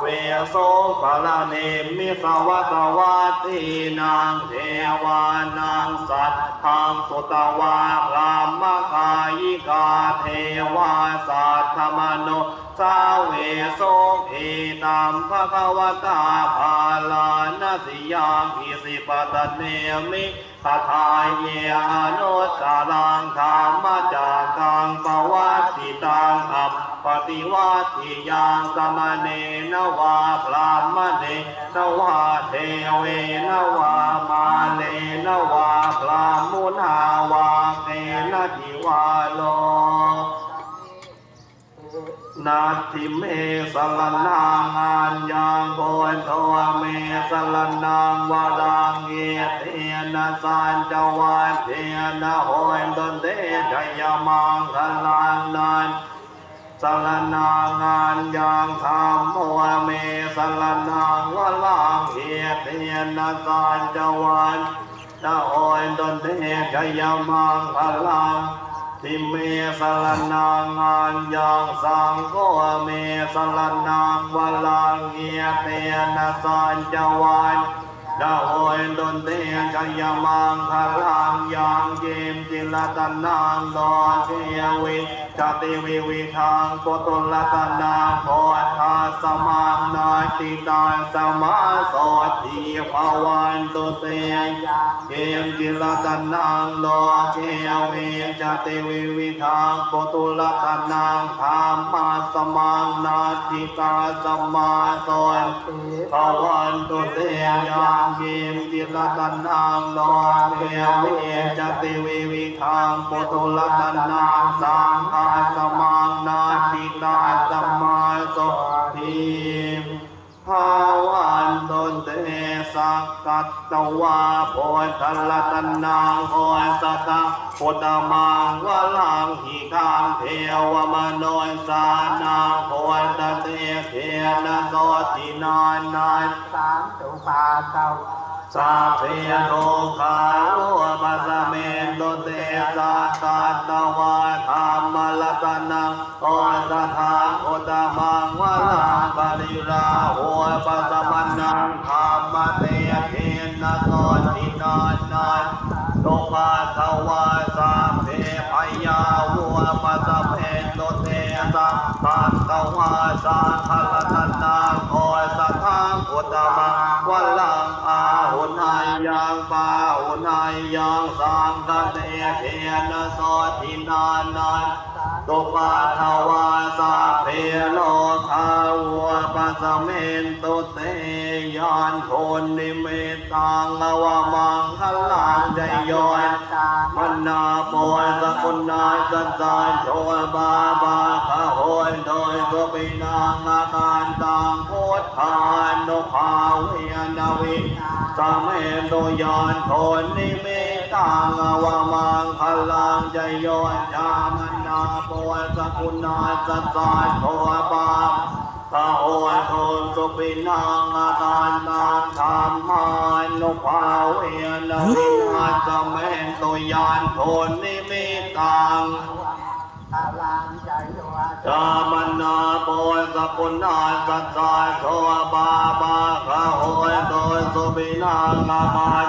เวโสภะลเนมิสวัสวัตถีนางเทวานางสัตธังสุตวาพรามกายิกาเทวาสัทธมโนสาเวโสเอตัมภะคะวตาภาลานาสิยังอิสิปตเนมิตถาเยอนุตตรังธรรมจักกังปวัติตังอัป ปฏิวัติยังสมเนนวาพรามเนนวาเทเวนวามาเลนวาพรามุนาวาเตนะทิวาโลนาทิเมสลนางานยังโกนโทเมสลนางวารังเอเทนะสันจวันเทนะโหยดนเตชยมังคลังนัน สลนางานยังธรรมโมเมสลนางวาลังเอเทนะสันจวันนะโหยดนเตชยามังคลังทิเมสลนางานยังสังโฆเมสลนางวลังเกียเตนะสัญจวันดาโอยดนเตชยมังคลังยังเยมจิลตนางดอเทวิ จติวิวิทางปตุลตนาโพธาสมังนาติตาสมาโสทีภาวันตุเตยเกมจิลตนนังโลเกเวจติวิวิทางปตุลตนนังธรรมาสมังนาทิกาสมาสนภาวันตุเตยังเกมจิลตนนังโลเกเวจติวิวิทางปตุลตนนังสา สักกัตตวาโพธลตนังโพสตะพุทธมังวลังหิคังเทวมโนสานาโพตเตเทนะโสตินานนานสามสุภาเก้าสาเพโลกาโลปัสเมนโตเตสักกัตตวาธรรมลตนังโอสถาโอตมังวลังปริราโหปัสมนังธรรมเตเทนะโสตินานนานโลกาสวาสาเพพยาวัวปัสเมนโตเตสักกัตตวาสาคลตนังโอสถาโอตมังวลังอาหุนายยังปาหุนายยังสังฆเตเทนะโสตินานนานตุปาทวาสาเพโลคาวัวปัสเมนตุเตยานโทนนิเมตังอวามังคลังใจยอยมันนาโปยสกุณนาสันตานโชบาบาขะโหยโดยสุปินางอาการตัง ทานโนภาเวียนาวิสามเณรโยานโทนนิเมตังวามังคลังใจยอยจามันนาโปยสกุณาสันตาโชบาพระโอวาทนสุปินังอาการนางธรรมานุภาเวนวินาศเมนตยานโทนนิมิตังพลัง จวัจามนาโปยสกุณาสัจจายโทบาบาคาโหยโดยสุบินางามัน